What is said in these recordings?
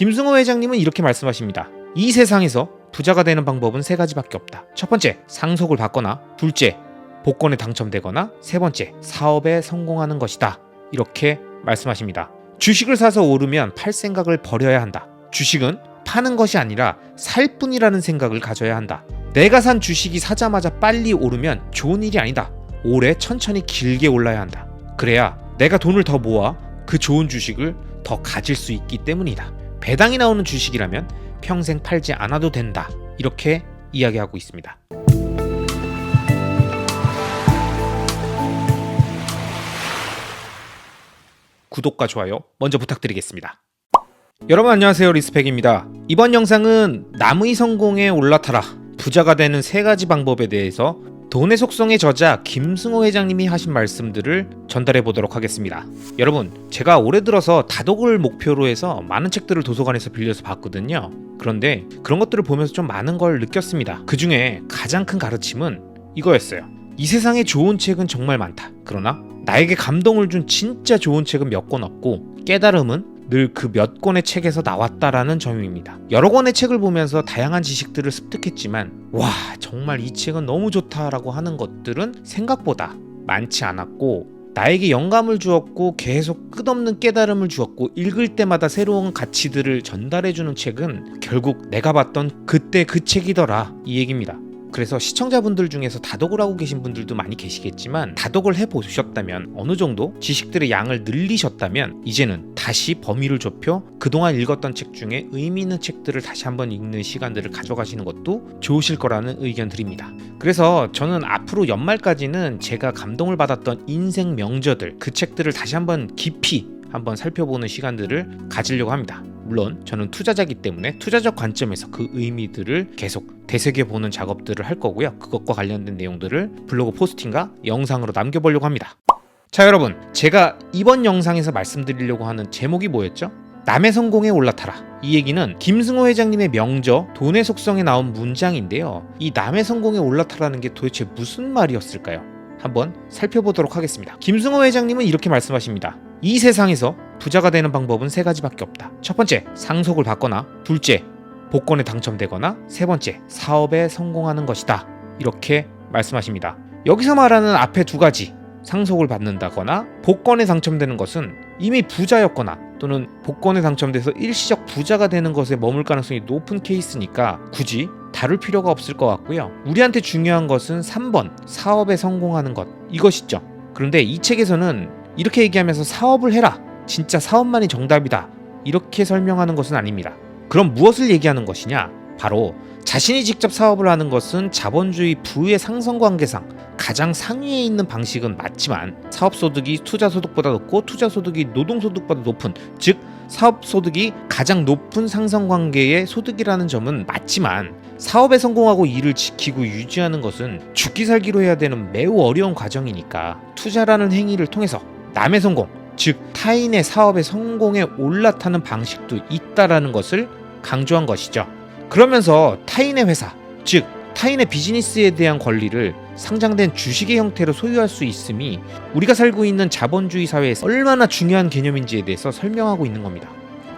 김승호 회장님은 이렇게 말씀하십니다. 이 세상에서 부자가 되는 방법은 세 가지밖에 없다. 첫 번째, 상속을 받거나, 둘째, 복권에 당첨되거나, 세 번째, 사업에 성공하는 것이다. 이렇게 말씀하십니다. 주식을 사서 오르면 팔 생각을 버려야 한다. 주식은 파는 것이 아니라 살 뿐이라는 생각을 가져야 한다. 내가 산 주식이 사자마자 빨리 오르면 좋은 일이 아니다. 오래 천천히 길게 올라야 한다. 그래야 내가 돈을 더 모아 그 좋은 주식을 더 가질 수 있기 때문이다. 배당이 나오는 주식이라면 평생 팔지 않아도 된다. 이렇게 이야기하고 있습니다. 구독과 좋아요 먼저 부탁드리겠습니다. 여러분 안녕하세요 리스펙입니다. 이번 영상은 남의 성공에 올라타라 부자가 되는 세 가지 방법에 대해서 돈의 속성의 저자 김승호 회장님이 하신 말씀들을 전달해 보도록 하겠습니다. 여러분, 제가 올해 들어서 다독을 목표로 해서 많은 책들을 도서관에서 빌려서 봤거든요. 그런데 그런 것들을 보면서 좀 많은 걸 느꼈습니다. 그 중에 가장 큰 가르침은 이거였어요. 이 세상에 좋은 책은 정말 많다. 그러나 나에게 감동을 준 진짜 좋은 책은 몇 권 없고 깨달음은 늘 그 몇 권의 책에서 나왔다라는 점입니다. 여러 권의 책을 보면서 다양한 지식들을 습득했지만 와 정말 이 책은 너무 좋다라고 하는 것들은 생각보다 많지 않았고 나에게 영감을 주었고 계속 끝없는 깨달음을 주었고 읽을 때마다 새로운 가치들을 전달해주는 책은 결국 내가 봤던 그때 그 책이더라 이 얘기입니다. 그래서 시청자분들 중에서 다독을 하고 계신 분들도 많이 계시겠지만 다독을 해보셨다면 어느 정도 지식들의 양을 늘리셨다면 이제는 다시 범위를 좁혀 그동안 읽었던 책 중에 의미 있는 책들을 다시 한번 읽는 시간들을 가져가시는 것도 좋으실 거라는 의견 드립니다. 그래서 저는 앞으로 연말까지는 제가 감동을 받았던 인생 명저들 그 책들을 다시 한번 깊이 한번 살펴보는 시간들을 가지려고 합니다. 물론 저는 투자자기 때문에 투자적 관점에서 그 의미들을 계속 되새겨 보는 작업들을 할 거고요. 그것과 관련된 내용들을 블로그 포스팅과 영상으로 남겨보려고 합니다. 자 여러분 제가 이번 영상에서 말씀드리려고 하는 제목이 뭐였죠? 남의 성공에 올라타라. 이 얘기는 김승호 회장님의 명저 돈의 속성에 나온 문장인데요. 이 남의 성공에 올라타라는 게 도대체 무슨 말이었을까요? 한번 살펴보도록 하겠습니다. 김승호 회장님은 이렇게 말씀하십니다. 이 세상에서 부자가 되는 방법은 세 가지밖에 없다. 첫 번째, 상속을 받거나, 둘째, 복권에 당첨되거나, 세 번째, 사업에 성공하는 것이다. 이렇게 말씀하십니다. 여기서 말하는 앞에 두 가지, 상속을 받는다거나, 복권에 당첨되는 것은 이미 부자였거나, 또는 복권에 당첨돼서 일시적 부자가 되는 것에 머물 가능성이 높은 케이스니까 굳이 다룰 필요가 없을 것 같고요. 우리한테 중요한 것은 3번, 사업에 성공하는 것. 이것이죠. 그런데 이 책에서는 이렇게 얘기하면서 사업을 해라. 진짜 사업만이 정답이다. 이렇게 설명하는 것은 아닙니다. 그럼 무엇을 얘기하는 것이냐? 바로 자신이 직접 사업을 하는 것은 자본주의 부의 상성 관계상 가장 상위에 있는 방식은 맞지만 사업 소득이 투자 소득보다 높고 투자 소득이 노동 소득보다 높은 즉 사업 소득이 가장 높은 상성 관계의 소득이라는 점은 맞지만 사업에 성공하고 일을 지키고 유지하는 것은 죽기 살기로 해야 되는 매우 어려운 과정이니까 투자라는 행위를 통해서 남의 성공, 즉 타인의 사업의 성공에 올라타는 방식도 있다라는 것을 강조한 것이죠. 그러면서 타인의 회사, 즉 타인의 비즈니스에 대한 권리를 상장된 주식의 형태로 소유할 수 있음이 우리가 살고 있는 자본주의 사회에서 얼마나 중요한 개념인지에 대해서 설명하고 있는 겁니다.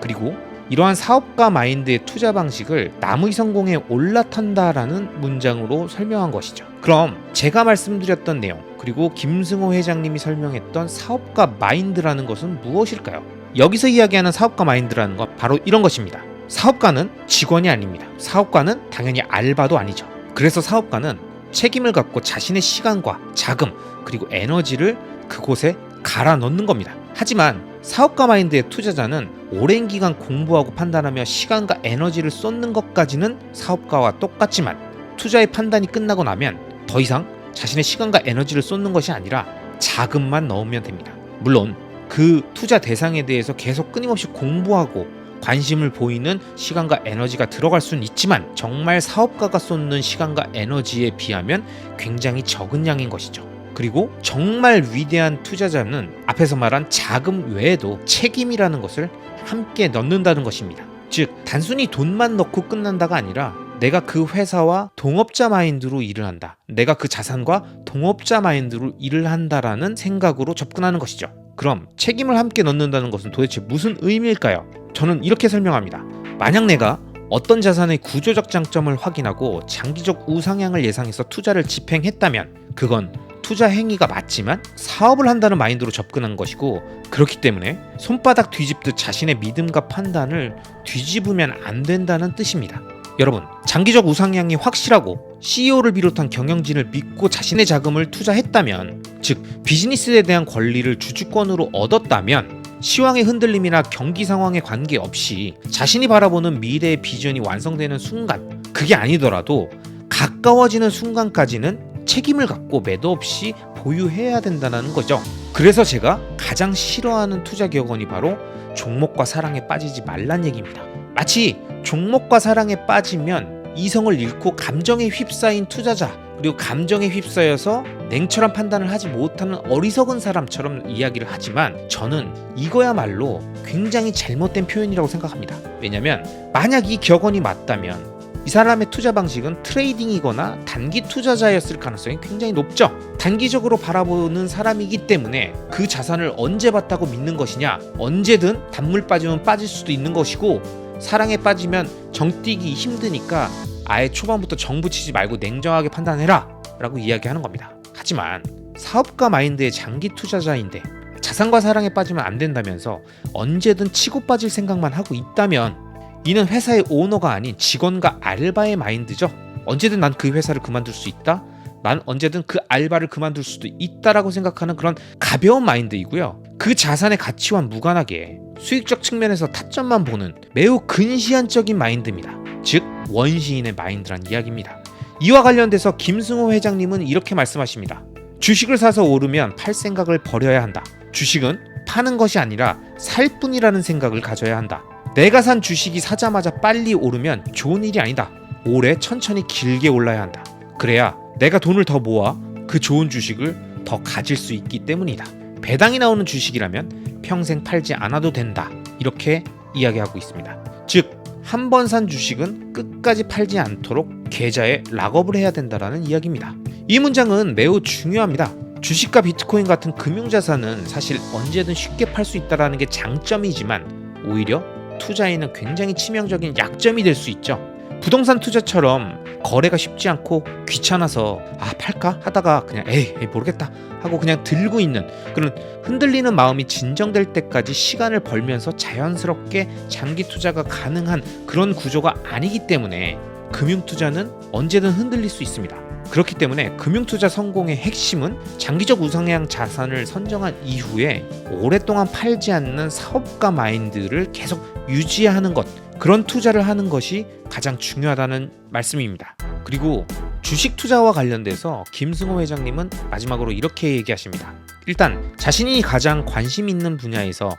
그리고 이러한 사업가 마인드의 투자 방식을 남의 성공에 올라탄다라는 문장으로 설명한 것이죠. 그럼 제가 말씀드렸던 내용 그리고 김승호 회장님이 설명했던 사업가 마인드라는 것은 무엇일까요? 여기서 이야기하는 사업가 마인드라는 건 바로 이런 것입니다. 사업가는 직원이 아닙니다. 사업가는 당연히 알바도 아니죠. 그래서 사업가는 책임을 갖고 자신의 시간과 자금 그리고 에너지를 그곳에 갈아 넣는 겁니다. 하지만 사업가 마인드의 투자자는 오랜 기간 공부하고 판단하며 시간과 에너지를 쏟는 것까지는 사업가와 똑같지만 투자의 판단이 끝나고 나면 더 이상 자신의 시간과 에너지를 쏟는 것이 아니라 자금만 넣으면 됩니다. 물론 그 투자 대상에 대해서 계속 끊임없이 공부하고 관심을 보이는 시간과 에너지가 들어갈 수는 있지만 정말 사업가가 쏟는 시간과 에너지에 비하면 굉장히 적은 양인 것이죠. 그리고 정말 위대한 투자자는 앞에서 말한 자금 외에도 책임이라는 것을 함께 넣는다는 것입니다. 즉, 단순히 돈만 넣고 끝난다가 아니라 내가 그 회사와 동업자 마인드로 일을 한다. 내가 그 자산과 동업자 마인드로 일을 한다라는 생각으로 접근하는 것이죠. 그럼 책임을 함께 넣는다는 것은 도대체 무슨 의미일까요? 저는 이렇게 설명합니다. 만약 내가 어떤 자산의 구조적 장점을 확인하고 장기적 우상향을 예상해서 투자를 집행했다면 그건 투자 행위가 맞지만 사업을 한다는 마인드로 접근한 것이고 그렇기 때문에 손바닥 뒤집듯 자신의 믿음과 판단을 뒤집으면 안 된다는 뜻입니다. 여러분, 장기적 우상향이 확실하고 CEO를 비롯한 경영진을 믿고 자신의 자금을 투자했다면, 즉 비즈니스에 대한 권리를 주주권으로 얻었다면 시황의 흔들림이나 경기 상황에 관계없이 자신이 바라보는 미래의 비전이 완성되는 순간, 그게 아니더라도 가까워지는 순간까지는 책임을 갖고 매도 없이 보유해야 된다는 거죠. 그래서 제가 가장 싫어하는 투자 격언이 바로 종목과 사랑에 빠지지 말란 얘기입니다. 마치 종목과 사랑에 빠지면 이성을 잃고 감정에 휩싸인 투자자 그리고 감정에 휩싸여서 냉철한 판단을 하지 못하는 어리석은 사람처럼 이야기를 하지만 저는 이거야말로 굉장히 잘못된 표현이라고 생각합니다. 왜냐면 만약 이 격언이 맞다면 이 사람의 투자 방식은 트레이딩이거나 단기 투자자였을 가능성이 굉장히 높죠. 단기적으로 바라보는 사람이기 때문에 그 자산을 언제 봤다고 믿는 것이냐, 언제든 단물 빠지면 빠질 수도 있는 것이고, 사랑에 빠지면 정뛰기 힘드니까 아예 초반부터 정부 치지 말고 냉정하게 판단해라 라고 이야기하는 겁니다. 하지만 사업가 마인드의 장기 투자자인데 자산과 사랑에 빠지면 안 된다면서 언제든 치고 빠질 생각만 하고 있다면 이는 회사의 오너가 아닌 직원과 알바의 마인드죠. 언제든 난 그 회사를 그만둘 수 있다. 난 언제든 그 알바를 그만둘 수도 있다라고 생각하는 그런 가벼운 마인드이고요. 그 자산의 가치와 무관하게 수익적 측면에서 타점만 보는 매우 근시안적인 마인드입니다. 즉 원시인의 마인드란 이야기입니다. 이와 관련돼서 김승호 회장님은 이렇게 말씀하십니다. 주식을 사서 오르면 팔 생각을 버려야 한다. 주식은 파는 것이 아니라 살 뿐이라는 생각을 가져야 한다. 내가 산 주식이 사자마자 빨리 오르면 좋은 일이 아니다. 오래 천천히 길게 올라야 한다. 그래야 내가 돈을 더 모아 그 좋은 주식을 더 가질 수 있기 때문이다. 배당이 나오는 주식이라면 평생 팔지 않아도 된다. 이렇게 이야기하고 있습니다. 즉, 한 번 산 주식은 끝까지 팔지 않도록 계좌에 락업을 해야 된다라는 이야기입니다. 이 문장은 매우 중요합니다. 주식과 비트코인 같은 금융자산은 사실 언제든 쉽게 팔 수 있다라는 게 장점이지만 오히려 투자에는 굉장히 치명적인 약점이 될 수 있죠. 부동산 투자처럼 거래가 쉽지 않고 귀찮아서 아 팔까 하다가 그냥 에이, 에이 모르겠다 하고 그냥 들고 있는 그런 흔들리는 마음이 진정될 때까지 시간을 벌면서 자연스럽게 장기 투자가 가능한 그런 구조가 아니기 때문에 금융 투자는 언제든 흔들릴 수 있습니다. 그렇기 때문에 금융투자 성공의 핵심은 장기적 우상향 자산을 선정한 이후에 오랫동안 팔지 않는 사업가 마인드를 계속 유지하는 것 그런 투자를 하는 것이 가장 중요하다는 말씀입니다. 그리고 주식 투자와 관련돼서 김승호 회장님은 마지막으로 이렇게 얘기하십니다. 일단 자신이 가장 관심 있는 분야에서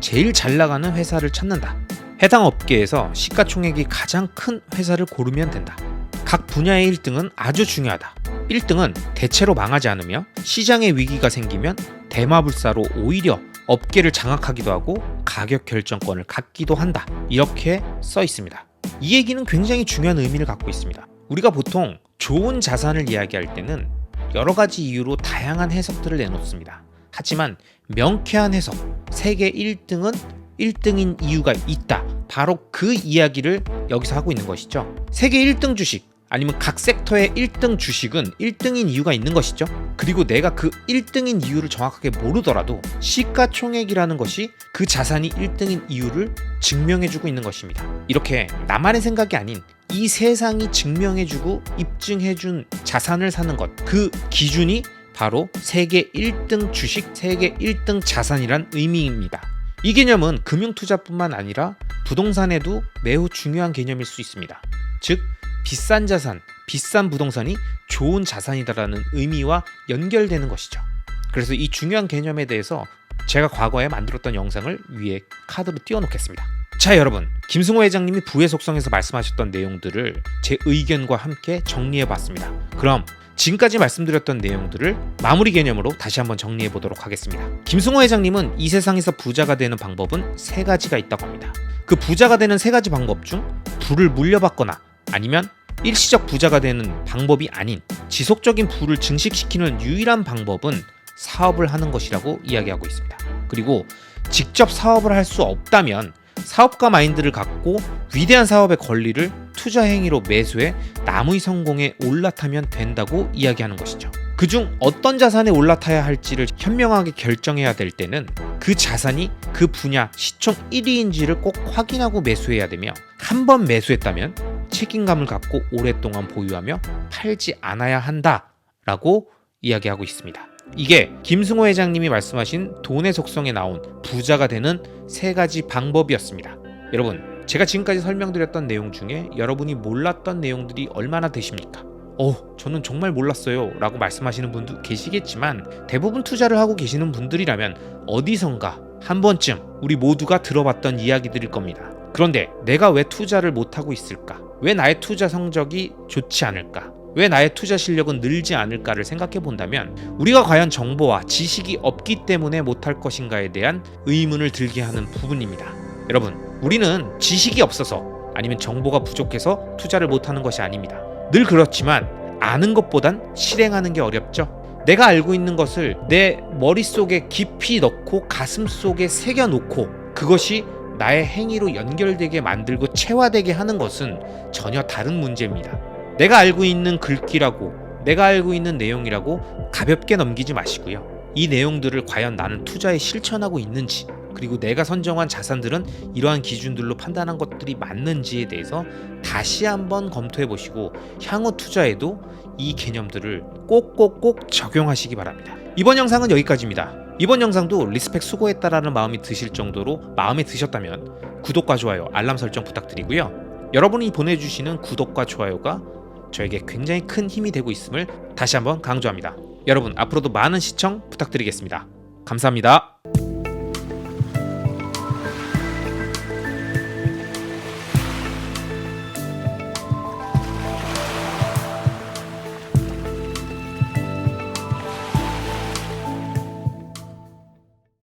제일 잘 나가는 회사를 찾는다. 해당 업계에서 시가총액이 가장 큰 회사를 고르면 된다. 각 분야의 1등은 아주 중요하다. 1등은 대체로 망하지 않으며 시장의 위기가 생기면 대마불사로 오히려 업계를 장악하기도 하고 가격 결정권을 갖기도 한다. 이렇게 써 있습니다. 이 얘기는 굉장히 중요한 의미를 갖고 있습니다. 우리가 보통 좋은 자산을 이야기할 때는 여러 가지 이유로 다양한 해석들을 내놓습니다. 하지만 명쾌한 해석, 세계 1등은 1등인 이유가 있다. 바로 그 이야기를 여기서 하고 있는 것이죠. 세계 1등 주식, 아니면 각 섹터의 1등 주식은 1등인 이유가 있는 것이죠. 그리고 내가 그 1등인 이유를 정확하게 모르더라도 시가총액이라는 것이 그 자산이 1등인 이유를 증명해주고 있는 것입니다. 이렇게 나만의 생각이 아닌 이 세상이 증명해주고 입증해준 자산을 사는 것, 그 기준이 바로 세계 1등 주식, 세계 1등 자산이란 의미입니다. 이 개념은 금융투자뿐만 아니라 부동산에도 매우 중요한 개념일 수 있습니다. 즉, 비싼 자산, 비싼 부동산이 좋은 자산이다라는 의미와 연결되는 것이죠. 그래서 이 중요한 개념에 대해서 제가 과거에 만들었던 영상을 위에 카드로 띄워놓겠습니다. 자 여러분 김승호 회장님이 부의 속성에서 말씀하셨던 내용들을 제 의견과 함께 정리해봤습니다. 그럼 지금까지 말씀드렸던 내용들을 마무리 개념으로 다시 한번 정리해 보도록 하겠습니다. 김승호 회장님은 이 세상에서 부자가 되는 방법은 세 가지가 있다고 합니다. 그 부자가 되는 세 가지 방법 중 부를 물려받거나 아니면 일시적 부자가 되는 방법이 아닌 지속적인 부를 증식시키는 유일한 방법은 사업을 하는 것이라고 이야기하고 있습니다. 그리고 직접 사업을 할 수 없다면 사업가 마인드를 갖고 위대한 사업의 권리를 투자 행위로 매수해 남의 성공에 올라타면 된다고 이야기하는 것이죠. 그중 어떤 자산에 올라타야 할지를 현명하게 결정해야 될 때는 그 자산이 그 분야 시총 1위인지를 꼭 확인하고 매수해야 되며 한 번 매수했다면 책임감을 갖고 오랫동안 보유하며 팔지 않아야 한다라고 이야기하고 있습니다. 이게 김승호 회장님이 말씀하신 돈의 속성에 나온 부자가 되는 세 가지 방법이었습니다. 여러분, 제가 지금까지 설명드렸던 내용 중에 여러분이 몰랐던 내용들이 얼마나 되십니까? 어, 저는 정말 몰랐어요. 라고 말씀하시는 분도 계시겠지만 대부분 투자를 하고 계시는 분들이라면 어디선가 한 번쯤 우리 모두가 들어봤던 이야기들일 겁니다. 그런데 내가 왜 투자를 못하고 있을까? 왜 나의 투자 성적이 좋지 않을까? 왜 나의 투자 실력은 늘지 않을까를 생각해 본다면 우리가 과연 정보와 지식이 없기 때문에 못할 것인가에 대한 의문을 들게 하는 부분입니다. 여러분, 우리는 지식이 없어서 아니면 정보가 부족해서 투자를 못하는 것이 아닙니다. 늘 그렇지만 아는 것보단 실행하는 게 어렵죠. 내가 알고 있는 것을 내 머릿속에 깊이 넣고 가슴 속에 새겨 놓고 그것이 나의 행위로 연결되게 만들고 체화되게 하는 것은 전혀 다른 문제입니다. 내가 알고 있는 글귀라고 내가 알고 있는 내용이라고 가볍게 넘기지 마시고요. 이 내용들을 과연 나는 투자에 실천하고 있는지 그리고 내가 선정한 자산들은 이러한 기준들로 판단한 것들이 맞는지에 대해서 다시 한번 검토해 보시고 향후 투자에도 이 개념들을 꼭꼭꼭 적용하시기 바랍니다. 이번 영상은 여기까지입니다. 이번 영상도 리스펙 수고했다라는 마음이 드실 정도로 마음에 드셨다면 구독과 좋아요, 알람 설정 부탁드리고요. 여러분이 보내주시는 구독과 좋아요가 저에게 굉장히 큰 힘이 되고 있음을 다시 한번 강조합니다. 여러분 앞으로도 많은 시청 부탁드리겠습니다. 감사합니다.